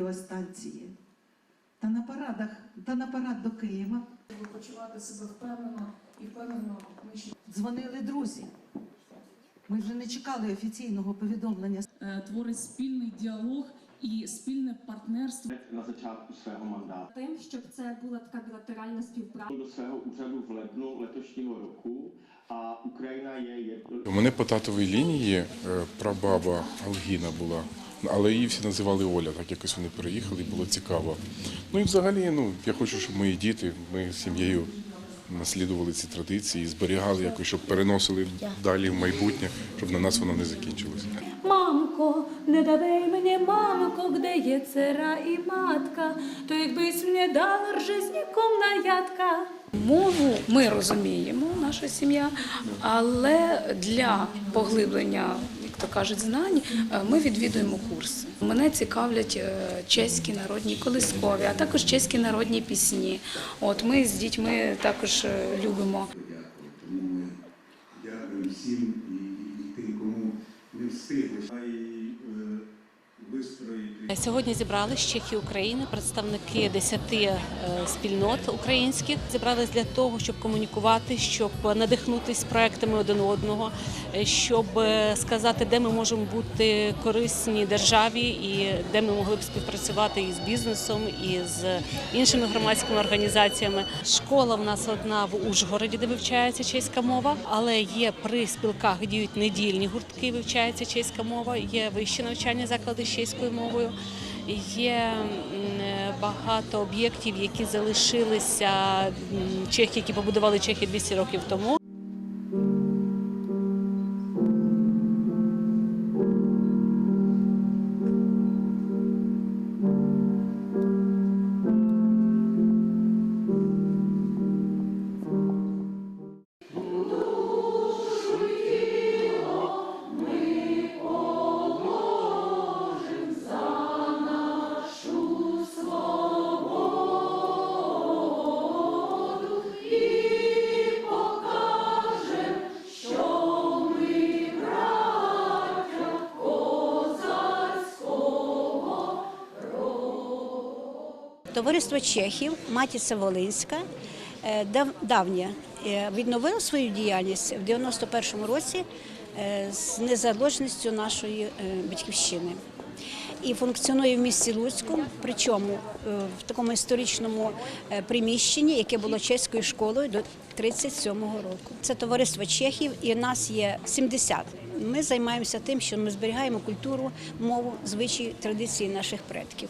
радіостанції. Та на парадах, та на парад до Києва почувати себе впевнено і впевнено ми ще дзвонили друзі. Ми вже не чекали офіційного повідомлення. е, творить спільний діалог і спільне партнерство. na začátku svého mandátu. тим, щоб це була така білатеральна співпраця. Do svého úřadu v lednu letošního roku a Ukrajina je jedno, У мене по татовій лінії е, прабаба Алгіна була, але її всі називали Оля, так якось вони переїхали, було цікаво. Ну і взагалі, ну я хочу, щоб мої діти, ми з сім'єю наслідували ці традиції, зберігали якось, щоб переносили далі в майбутнє, щоб на нас воно не закінчилося. Мамко, не давай мені, мамко, де є цера і матка, то якбись мені дала ржизніком на ядка. Мову ми розуміємо, наша сім'я, але для поглиблення, то кажуть, знань, е, ми відвідуємо курси. Мене цікавлять е, чеські народні колискові, а також чеські народні пісні. От ми з дітьми також е, любимо Дякую. Тому ми дякуємо всім і, і тим, кому не встигли. А й е, вистроїти. Сьогодні зібрали з Чехії України представники 10 е, спільнот українських. Зібрались для того, щоб комунікувати, щоб надихнутись проектами один одного, е, щоб е, сказати, де ми можемо бути корисні державі і де ми могли б співпрацювати із бізнесом, і з іншими громадськими організаціями. Школа в нас одна в Ужгороді, де вивчається чеська мова, але є при спілках діють недільні гуртки, вивчається чеська мова, є вищі навчальні заклади з чеською мовою. Є е, багато об'єктів, які залишилися чехи, які побудували чехи 200 років тому. Товариство Чехів, Матіця Волинська, е, давнє, е, відновило свою діяльність в 91-му році е, з незалежністю нашої батьківщини. І функціонує в місті Луцьку, причому в такому історичному приміщенні, яке було чеською школою до 37-го року. Це товариство Чехів, і нас є 70. Ми займаємося тим, що ми зберігаємо культуру, мову, звичаї, традиції наших предків.